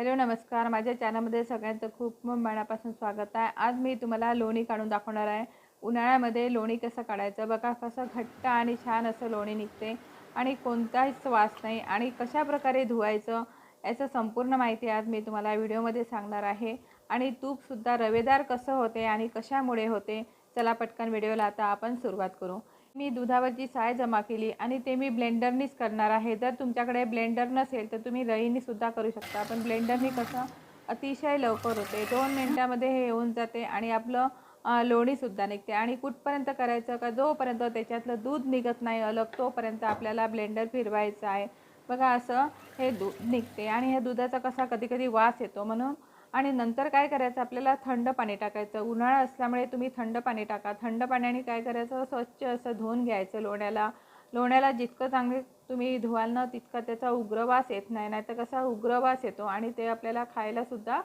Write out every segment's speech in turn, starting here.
Hello नमस्कार. माझ्या चॅनलमध्ये सगळ्यांचं खूप मनापासून स्वागत आहे. आज मी तुम्हाला लोणी काढून दाखवणार आहे. उन्हाळ्यामध्ये लोणी कसं काढायचं? बघा कसं घट्ट आणि छान असं लोणी निघते. आणि कोणताही वास नाही. आणि कशा प्रकारे धुवायचं याचं संपूर्ण माहिती आज मी तुम्हाला व्हिडिओमध्ये सांगणार आहे. आणि तूपसुद्धा रवेदार कसं होते आणि कशामुळे होते? चला पटकन व्हिडिओला आता आपण सुरुवात करू. मी दुधावरची साय जमा केली आणि ते मी ब्लेंडरनीच करणार आहे. जर तुमच्याकडे ब्लेंडर नसेल तर तुम्ही रईनीसुद्धा करू शकता. पण ब्लेंडरनी कसं अतिशय लवकर होते. दोन मिनटामध्ये हे येऊन जाते आणि आपलं लोणीसुद्धा निघते. आणि कुठपर्यंत करायचं का? जोपर्यंत त्याच्यातलं दूध निघत नाही अलग तोपर्यंत आपल्याला ब्लेंडर फिरवायचं आहे. बघा असं हे दूध निघते आणि ह्या दुधाचा कसा कधी कधी वास येतो. म्हणून आणि नंतर काय करायचं? आपल्याला थंड पाणी टाकायचं. उन्हाळा असल्यामुळे तुम्ही थंड पाणी टाका. थंड पाण्याने काय करायचं? स्वच्छ असं धुवून घ्यायचं लोण्याला. लोण्याला जितकं चांगले तुम्ही धुवाल ना तितका त्याचा उग्रवास येत नाही. नाही तर कसा उग्रवास येतो आणि ते आपल्याला खायलासुद्धा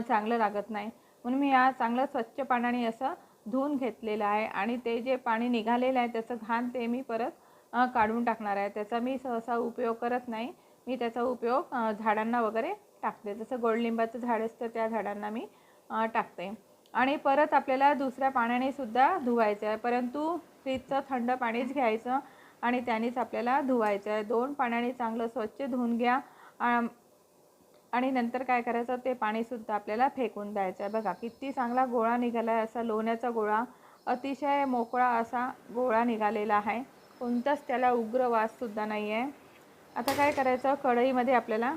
चांगलं लागत नाही. म्हणून मी या चांगलं स्वच्छ पाण्याने असं धुवून घेतलेलं आहे आणि ते जे पाणी निघालेलं आहे त्याचं घाण ते मी परत काढून टाकणार आहे. त्याचा मी सहसा उपयोग करत नाही. मी त्याचा उपयोग झाडांना वगैरे टाकते. जसं गोडलिंबाचं झाड असतं त्या झाडांना मी टाकते. आणि परत आपल्याला दुसऱ्या पाण्याने सुद्धा धुवायचं आहे परंतु फ्रीजचं थंड पाणीच घ्यायचं आणि त्यानेच आपल्याला धुवायचं आहे दोन पाण्याने चांगलं स्वच्छ धुवून घ्या. आणि नंतर काय करायचं ते पाणीसुद्धा आपल्याला फेकून द्यायचं आहे बघा किती चांगला गोळा निघाला आहे असा लोण्याचा गोळा. अतिशय मोकळा असा गोळा निघालेला आहे. कोणताच त्याला उग्र वाससुद्धा नाही आहे आता काय करायचं कढईमध्ये आपल्याला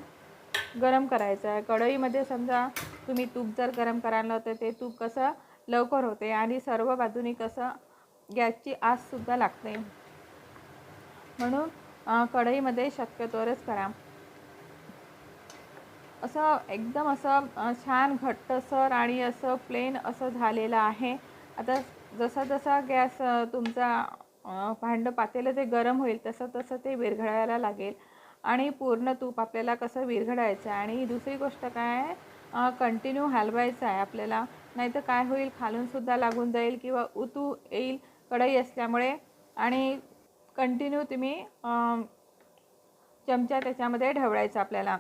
गरम करायचं आहे. कढईमध्ये समजा तुम्ही तूप जर गरम करायला तर ते तूप कसं लवकर होते आणि सर्व बाजूनी कसं गॅसची आससुद्धा लागते. म्हणून कढईमध्ये शक्यतोवरच करा. असं एकदम असं छान घट्टसर आणि असं प्लेन असं झालेलं आहे. आता जसा जसा गॅस तुमचा भांडं पातेलं ते गरम होईल तसं तसं ते विरघळायला लागेल. आणि पूर्ण तूप आपल्याला कसं विरघडायचं आहे. आणि दुसरी गोष्ट काय कंटिन्यू हलवायचं आहे आपल्याला. नाहीतर काय होईल? खालूनसुद्धा लागून जाईल किंवा उतू येईल कढई असल्यामुळे. आणि कंटिन्यू तुम्ही चमचा त्याच्यामध्ये ढवळायचा आपल्याला.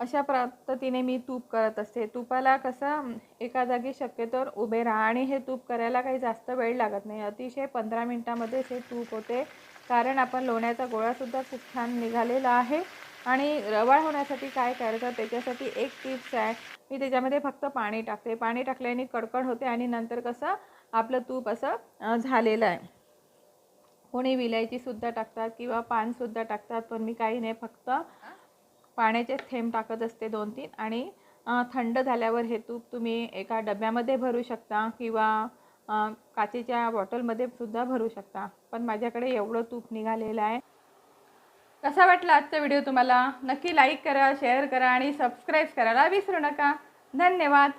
अशा पद्धतीने मी तूप करत असते. तुपाला कसं एका जागी शक्यतोवर उभे राहा. आणि हे तूप करायला काही जास्त वेळ लागत नाही. अतिशय पंधरा मिनटामध्येच हे तूप होते. कारण आपण लोण्याचा गोळासुद्धा खूप छान निघालेला आहे. आणि रवाळ होण्यासाठी काय करायचं त्याच्यासाठी एक टिप्स आहे. मी त्याच्यामध्ये फक्त पाणी टाकते. पाणी टाकल्याने कडकड होते आणि नंतर कसं आपलं तूप असं झालेलं आहे. कोणी विलायचीसुद्धा टाकतात किंवा पानसुद्धा टाकतात पण मी काही नाही. फक्त पाण्याचे थेंब टाकत असते दोन तीन. आणि थंड झाल्यावर हे तूप तुम्ही एका डब्यामध्ये भरू शकता किंवा काचेच्या बॉटलमध्ये सुद्धा भरू शकता. पण माझ्याकडे एवढं तूप निघालेलं आहे. कसा वाटला आजचा व्हिडिओ तुम्हाला? नक्की लाईक करा शेअर करा आणि सबस्क्राईब करायला विसरू नका. धन्यवाद.